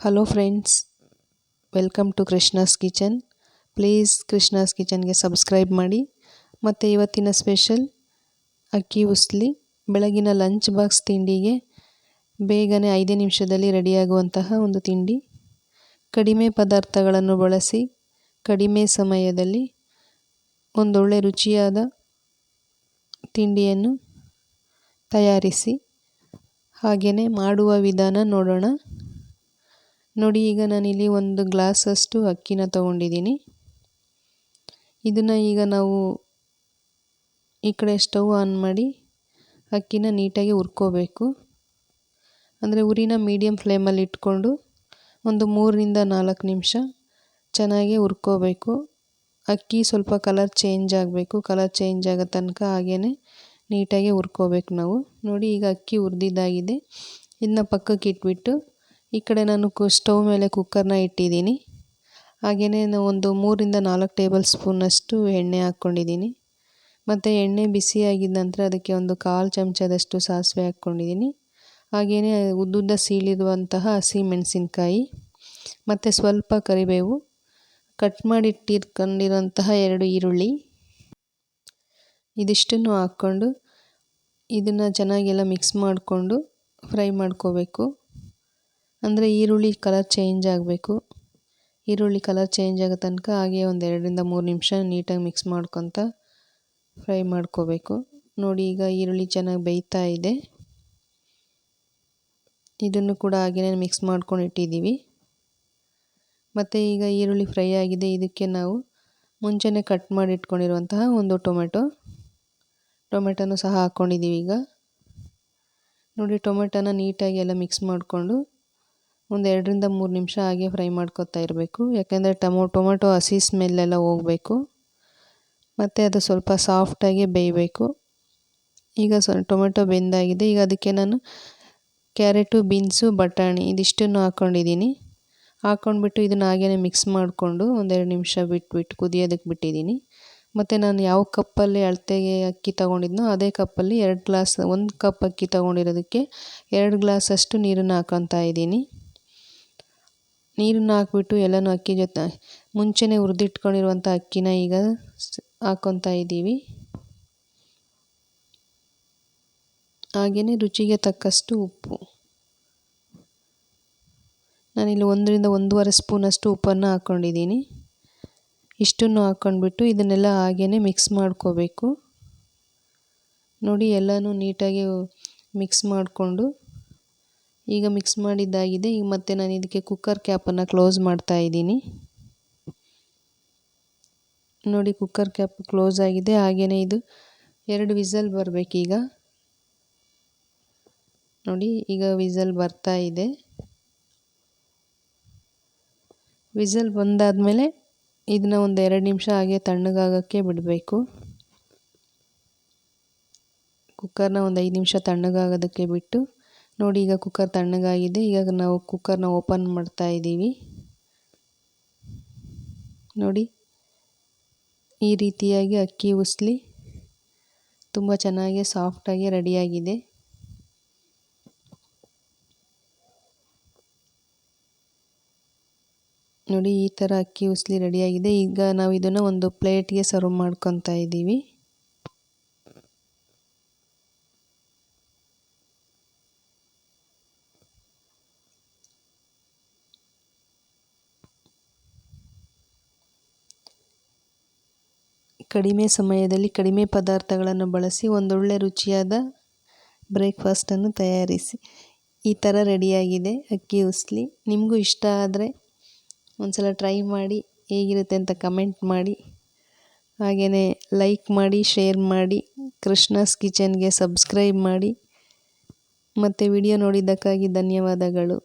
Hello friends welcome to Krishna's kitchen please Krishna's ಕಿಚನ್ಗೆ subscribe ಮಾಡಿ. ಮತ್ತು ಇವತ್ತಿನ ಸ್ಪೆಷಲ್ ಅಕ್ಕಿ ಉಸ್ಲಿ, ಬೆಳಗಿನ ಲಂಚ್ ಬಾಕ್ಸ್ ತಿಂಡಿಗೆ ಬೇಗನೆ ಐದೇ ನಿಮಿಷದಲ್ಲಿ ರೆಡಿಯಾಗುವಂತಹ ಒಂದು ತಿಂಡಿ. ಕಡಿಮೆ ಪದಾರ್ಥಗಳನ್ನು ಬಳಸಿ, ಕಡಿಮೆ ಸಮಯದಲ್ಲಿ ಒಂದೊಳ್ಳೆ ರುಚಿಯಾದ ತಿಂಡಿಯನ್ನು ತಯಾರಿಸಿ ಹಾಗೆಯೇ ಮಾಡುವ ವಿಧಾನ ನೋಡೋಣ. ನೋಡಿ, ಈಗ ನಾನಿಲ್ಲಿ ಒಂದು ಗ್ಲಾಸಷ್ಟು ಅಕ್ಕಿನ ತಗೊಂಡಿದ್ದೀನಿ. ಇದನ್ನು ಈಗ ನಾವು ಈ ಕಡೆ ಸ್ಟವ್ ಆನ್ ಮಾಡಿ ಅಕ್ಕಿನ ನೀಟಾಗಿ ಹುರ್ಕೋಬೇಕು. ಅಂದರೆ ಉರಿನ ಮೀಡಿಯಮ್ ಫ್ಲೇಮಲ್ಲಿ ಇಟ್ಕೊಂಡು ಒಂದು ಮೂರರಿಂದ ನಾಲ್ಕು ನಿಮಿಷ ಚೆನ್ನಾಗಿ ಹುರ್ಕೋಬೇಕು. ಅಕ್ಕಿ ಸ್ವಲ್ಪ ಕಲರ್ ಚೇಂಜ್ ಆಗಬೇಕು. ಕಲರ್ ಚೇಂಜ್ ಆಗೋ ತನಕ ಹಾಗೇ ನೀಟಾಗಿ ಹುರ್ಕೋಬೇಕು ನಾವು. ನೋಡಿ, ಈಗ ಅಕ್ಕಿ ಹುರಿದಿದ್ದಾಗಿದೆ. ಇದನ್ನ ಪಕ್ಕಕ್ಕೆ ಇಟ್ಬಿಟ್ಟು ಈ ಕಡೆ ನಾನು ಕು ಸ್ಟವ್ ಮೇಲೆ ಕುಕ್ಕರ್ನ ಇಟ್ಟಿದ್ದೀನಿ. ಹಾಗೆಯೇ ಒಂದು ಮೂರಿಂದ ನಾಲ್ಕು ಟೇಬಲ್ ಸ್ಪೂನಷ್ಟು ಎಣ್ಣೆ ಹಾಕ್ಕೊಂಡಿದ್ದೀನಿ. ಮತ್ತು ಎಣ್ಣೆ ಬಿಸಿಯಾಗಿದ್ದ ನಂತರ ಅದಕ್ಕೆ ಒಂದು ಕಾಲು ಚಮಚದಷ್ಟು ಸಾಸಿವೆ ಹಾಕ್ಕೊಂಡಿದ್ದೀನಿ. ಹಾಗೆಯೇ ಉದ್ದುದ್ದ ಸೀಳಿರುವಂತಹ ಹಸಿ ಮೆಣಸಿನ್ಕಾಯಿ, ಮತ್ತು ಸ್ವಲ್ಪ ಕರಿಬೇವು, ಕಟ್ ಮಾಡಿಟ್ಟಿರ್ಕೊಂಡಿರುವಂತಹ ಎರಡು ಈರುಳ್ಳಿ ಇದಿಷ್ಟನ್ನು ಹಾಕ್ಕೊಂಡು ಇದನ್ನು ಚೆನ್ನಾಗೆಲ್ಲ ಮಿಕ್ಸ್ ಮಾಡಿಕೊಂಡು ಫ್ರೈ ಮಾಡ್ಕೋಬೇಕು. ಅಂದರೆ ಈರುಳ್ಳಿ ಕಲರ್ ಚೇಂಜ್ ಆಗಬೇಕು. ಈರುಳ್ಳಿ ಕಲರ್ ಚೇಂಜ್ ಆಗೋ ತನಕ ಹಾಗೆ ಒಂದು ಎರಡರಿಂದ ಮೂರು ನಿಮಿಷ ನೀಟಾಗಿ ಮಿಕ್ಸ್ ಮಾಡ್ಕೊತ ಫ್ರೈ ಮಾಡ್ಕೋಬೇಕು. ನೋಡಿ ಈಗ ಈರುಳ್ಳಿ ಚೆನ್ನಾಗಿ ಬೇಯ್ತಾ ಇದೆ. ಇದನ್ನು ಕೂಡ ಹಾಗೆಯೇ ಮಿಕ್ಸ್ ಮಾಡ್ಕೊಂಡು ಇಟ್ಟಿದ್ದೀವಿ. ಮತ್ತು ಈಗ ಈರುಳ್ಳಿ ಫ್ರೈ ಆಗಿದೆ. ಇದಕ್ಕೆ ನಾವು ಮುಂಚೆನೇ ಕಟ್ ಮಾಡಿ ಇಟ್ಕೊಂಡಿರುವಂತಹ ಒಂದು ಟೊಮೆಟೊ. ಟೊಮೆಟೊನೂ ಸಹ ಹಾಕ್ಕೊಂಡಿದ್ದೀವಿ ಈಗ. ನೋಡಿ ಟೊಮೆಟೊನ ನೀಟಾಗಿ ಎಲ್ಲ ಮಿಕ್ಸ್ ಮಾಡಿಕೊಂಡು ಒಂದು ಎರಡರಿಂದ ಮೂರು ನಿಮಿಷ ಹಾಗೆ ಫ್ರೈ ಮಾಡ್ಕೊತಾ ಇರಬೇಕು. ಯಾಕೆಂದರೆ ಟಮೊ, ಟೊಮೊಟೊ ಹಸಿ ಸ್ಮೆಲ್ಲೆಲ್ಲ ಹೋಗಬೇಕು. ಮತ್ತು ಅದು ಸ್ವಲ್ಪ ಸಾಫ್ಟಾಗಿ ಬೇಯಬೇಕು. ಈಗ ಸ್ವ ಟೊಮೆಟೊ ಬೆಂದಾಗಿದೆ. ಈಗ ಅದಕ್ಕೆ ನಾನು ಕ್ಯಾರೆಟು, ಬೀನ್ಸು, ಬಟಾಣಿ ಇದಿಷ್ಟನ್ನು ಹಾಕ್ಕೊಂಡಿದ್ದೀನಿ ಹಾಕ್ಕೊಂಡ್ಬಿಟ್ಟು ಇದನ್ನು ಹಾಗೇ ಮಿಕ್ಸ್ ಮಾಡಿಕೊಂಡು ಒಂದೆರಡು ನಿಮಿಷ ಬಿಟ್ಬಿಟ್ಟು ಕುದಿಯೋದಕ್ಕೆ ಬಿಟ್ಟಿದ್ದೀನಿ. ಮತ್ತು ನಾನು ಯಾವ ಕಪ್ಪಲ್ಲಿ ಅಳತೆಗೆ ಅಕ್ಕಿ ತೊಗೊಂಡಿದ್ನೋ ಅದೇ ಕಪ್ಪಲ್ಲಿ ಎರಡು ಗ್ಲಾಸ್, ಒಂದು ಕಪ್ ಅಕ್ಕಿ ತೊಗೊಂಡಿರೋದಕ್ಕೆ ಎರಡು ಗ್ಲಾಸಷ್ಟು ನೀರನ್ನು ಹಾಕೊತಾ ಇದ್ದೀನಿ. ನೀರನ್ನು ಹಾಕ್ಬಿಟ್ಟು ಎಲ್ಲನೂ ಅಕ್ಕಿ ಜೊತೆ ಮುಂಚೆನೇ ಹುರಿದಿಟ್ಕೊಂಡಿರುವಂಥ ಅಕ್ಕಿನ ಈಗ ಹಾಕ್ಕೊತಾ ಇದ್ದೀವಿ. ಹಾಗೆಯೇ ರುಚಿಗೆ ತಕ್ಕಷ್ಟು ಉಪ್ಪು. ನಾನಿಲ್ಲಿ ಒಂದರಿಂದ ಒಂದೂವರೆ ಸ್ಪೂನಷ್ಟು ಉಪ್ಪನ್ನು ಹಾಕ್ಕೊಂಡಿದ್ದೀನಿ ಇಷ್ಟನ್ನು ಹಾಕ್ಕೊಂಡ್ಬಿಟ್ಟು ಇದನ್ನೆಲ್ಲ ಹಾಗೆಯೇ ಮಿಕ್ಸ್ ಮಾಡ್ಕೋಬೇಕು. ನೋಡಿ ಎಲ್ಲನೂ ನೀಟಾಗಿ ಮಿಕ್ಸ್ ಮಾಡಿಕೊಂಡು ಈಗ ಮಿಕ್ಸ್ ಮಾಡಿದ್ದಾಗಿದೆ. ಈಗ ಮತ್ತೆ ನಾನು ಇದಕ್ಕೆ ಕುಕ್ಕರ್ ಕ್ಯಾಪನ್ನು ಕ್ಲೋಸ್ ಮಾಡ್ತಾ ಇದ್ದೀನಿ. ನೋಡಿ ಕುಕ್ಕರ್ ಕ್ಯಾಪ್ ಕ್ಲೋಸ್ ಆಗಿದೆ. ಹಾಗೆಯೇ ಇದು ಎರಡು ವಿಸಲ್ ಬರಬೇಕೀಗ. ನೋಡಿ ಈಗ ವಿಸಲ್ ಬರ್ತಾ ಇದೆ. ವಿಸಲ್ ಬಂದಾದಮೇಲೆ ಇದನ್ನ ಒಂದು ಎರಡು ನಿಮಿಷ ಹಾಗೆ ತಣ್ಣಗಾಗೋಕ್ಕೆ ಬಿಡಬೇಕು. ಕುಕ್ಕರ್ನ ಒಂದು ಐದು ನಿಮಿಷ ತಣ್ಣಗಾಗೋದಕ್ಕೆ ಬಿಟ್ಟು ನೋಡಿ, ಈಗ ಕುಕ್ಕರ್ ತಣ್ಣಗಾಗಿದೆ. ಈಗ ನಾವು ಕುಕ್ಕರ್ನ ಓಪನ್ ಮಾಡ್ತಾ ಇದ್ದೀವಿ. ನೋಡಿ, ಈ ರೀತಿಯಾಗಿ ಅಕ್ಕಿ ಉಸ್ಲಿ ತುಂಬ ಚೆನ್ನಾಗಿ ಸಾಫ್ಟಾಗಿ ರೆಡಿಯಾಗಿದೆ ನೋಡಿ, ಈ ಥರ ಅಕ್ಕಿ ಉಸ್ಲಿ ರೆಡಿಯಾಗಿದೆ ಈಗ ನಾವು ಇದನ್ನು ಒಂದು ಪ್ಲೇಟ್ಗೆ ಸರ್ವ್ ಮಾಡ್ಕೊತಾ ಇದ್ದೀವಿ. ಕಡಿಮೆ ಸಮಯದಲ್ಲಿ ಕಡಿಮೆ ಪದಾರ್ಥಗಳನ್ನು ಬಳಸಿ ಒಂದೊಳ್ಳೆ ರುಚಿಯಾದ ಬ್ರೇಕ್ಫಾಸ್ಟನ್ನು ತಯಾರಿಸಿ. ಈ ಥರ ರೆಡಿಯಾಗಿದೆ ಅಕ್ಕಿ ಉಸ್ಲಿ. ನಿಮಗೂ ಇಷ್ಟ ಆದರೆ ಒಂದ್ಸಲ ಟ್ರೈ ಮಾಡಿ ಹೇಗಿರುತ್ತೆ ಅಂತ ಕಮೆಂಟ್ ಮಾಡಿ. ಹಾಗೆಯೇ ಲೈಕ್ ಮಾಡಿ ಶೇರ್ ಮಾಡಿ, ಕೃಷ್ಣಾಸ್ ಕಿಚನ್ಗೆ ಸಬ್ಸ್ಕ್ರೈಬ್ ಮಾಡಿ. ಮತ್ತು ವಿಡಿಯೋ ನೋಡಿದ್ದಕ್ಕಾಗಿ ಧನ್ಯವಾದಗಳು.